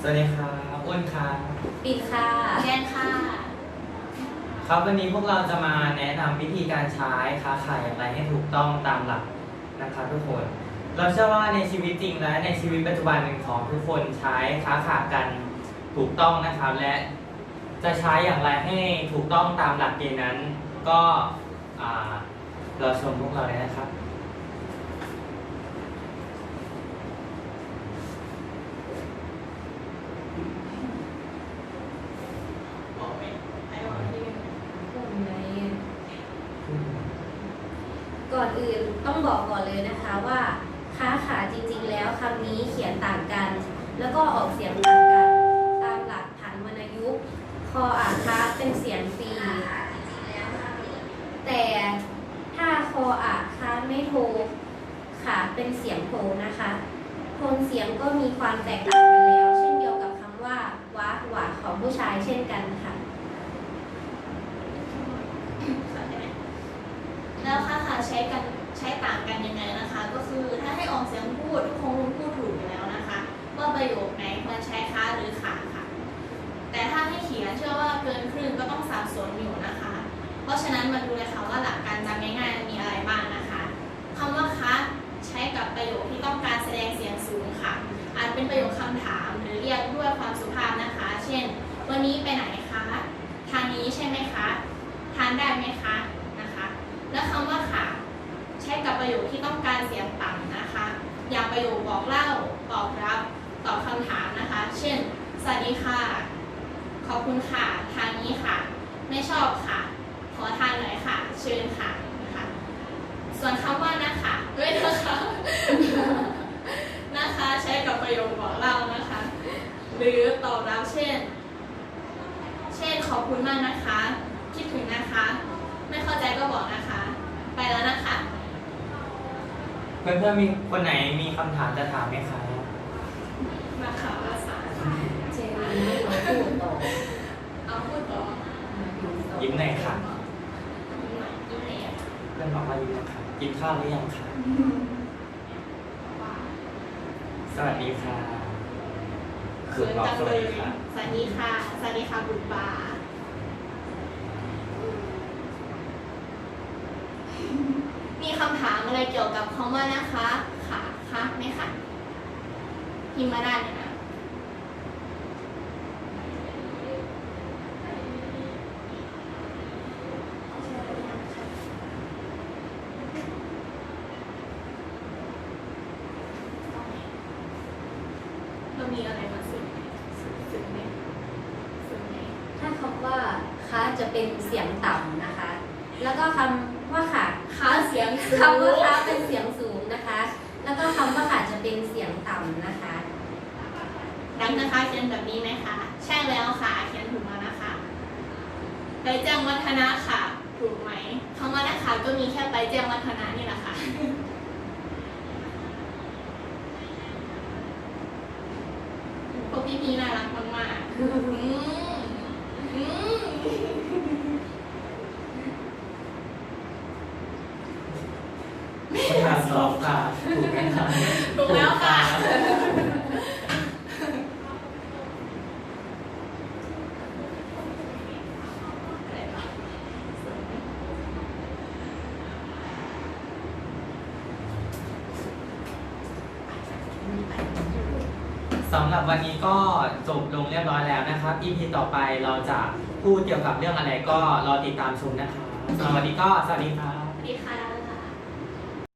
สวัสดีครับอ้วนครับปิดค่ะแกนค่ะ ครับวันนี้พวกเราจะมาแนะนำวิธีการใช้ค้าขายอย่างไรให้ถูกต้องตามหลักนะครับทุกคน เราเชื่อว่าในชีวิตจริงและในชีวิตปัจจุบันของทุกคนใช้ค้าขายกันถูกต้องนะครับ และจะใช้อย่างไรให้ถูกต้องตามหลักเกณฑ์นั้น ก็อ่าเราชมพวกเราเลยนะครับ ก่อนอื่นต้องบอกก่อนเลยนะคะว่าค้าขายจริงๆ แล้วคำนี้เขียนต่างกัน แล้วก็ออกเสียงต่างกัน ตามหลักผันวรรณยุกต์คออ่านค้าเป็นเสียงปีแต่ถ้าคออ่านค้าไม่โทขาเป็นเสียงโทนะคะโทนเสียงก็มีความแตกต่างกันแล้ว เช่นเดียวกับคำว่าวะหวาของผู้ชายเช่นกันค่ะ แล้วค่ะค่ะ ใช้กันใช้ต่างกันยังไงนะคะ ก็คือถ้าให้ออกเสียงพูดทุกคงรู้พูดถูกอยู่แล้วนะคะ ว่าประโยคไหนควรใช้ค้าหรือขาค่ะ แต่ถ้าให้เขียนเชื่อว่าเกินครึ่งก็ต้องสับสนอยู่นะคะ เพราะฉะนั้นมาดูเลยค่ะว่าหลักการจำง่ายๆมีอะไรบ้างนะคะคำว่าคะใช้กับประโยคที่ต้องการแสดงเสียงสูงค่ะ อาจเป็นประโยคคำถามหรือเรียกด้วยความสุภาพนะคะ เช่น วันนี้ไปไหนคะทางนี้ใช่ไหมคะ ทานได้ไหมคะ และคำว่าค่ะ ใช้กับประโยคที่ต้องการเสียงต่ำนะคะ อย่างประโยคบอกเล่า ตอบรับ ตอบคำถามนะคะ เช่น สวัสดีค่ะ ขอบคุณค่ะ ทางนี้ค่ะ ไม่ชอบค่ะ ขอทานหน่อยค่ะ เชิญค่ะนะคะส่วนคำว่านะคะเว้ยนะคะนะคะ ใช้กับประโยคบอกเล่านะคะ หรือตอบรับเช่น เช่นขอบคุณมากนะคะ คิดถึงนะคะ ไม่เข้าใจก็บอกนะคะ ไปแล้วนะคะเพื่อนๆมีคนไหนมีคำถามจะถามไหมครับมาข่าวภาษาเจมี่เขาพูดต่อเอาพูดต่อยิ้มหน่อยค่ะยิ้มหน่อยยิ้มหน่อยเพื่อนบอกว่ายิ้มหน่อยค่ะกินข้าวหรือยังคะสวัสดีค่ะเขินบอกจังสเลวัสยดีค่ะสวัสดีค่ะสวัสดีค่ะบุตรบามี คำถามอะไรเกี่ยวกับคำว่านะคะค่ะคะไหมคะพิมพ์มาได้เลยนะเรามีอะไรมาสื่อไหมสื่อไหมสื่อไหมถ้าคำว่าคะจะเป็นเสียงต่ำนะคะ แล้วก็คำว่าค่ะค้าเสียงสูงคำว่าคะเป็นเสียงสูงนะคะ แล้วก็คำว่าค่ะจะเป็นเสียงต่ำนะคะ ดังนะคะเขียนแบบนี้ไหมคะใช่แล้วค่ะเขียนถูกแล้วนะคะไปแจ้งวัฒนะค่ะ ถูกไหมคำว่านะคะก็มีแค่ไปแจ้งวัฒนะนี่แหละค่ะพวกพี่ๆน่ารักมากๆ อืมอืมคำถามสอบค่ะถูกไหมคะถูกแล้วค่ะ สำหรับวันนี้ก็จบลงเรียบร้อยแล้วนะครับ EP ต่อไปเราจะพูดเกี่ยวกับเรื่องอะไรก็รอติดตามชมนะครับสำหรับวันนี้ก็สวัสดีครับ สวัสดีค่ะ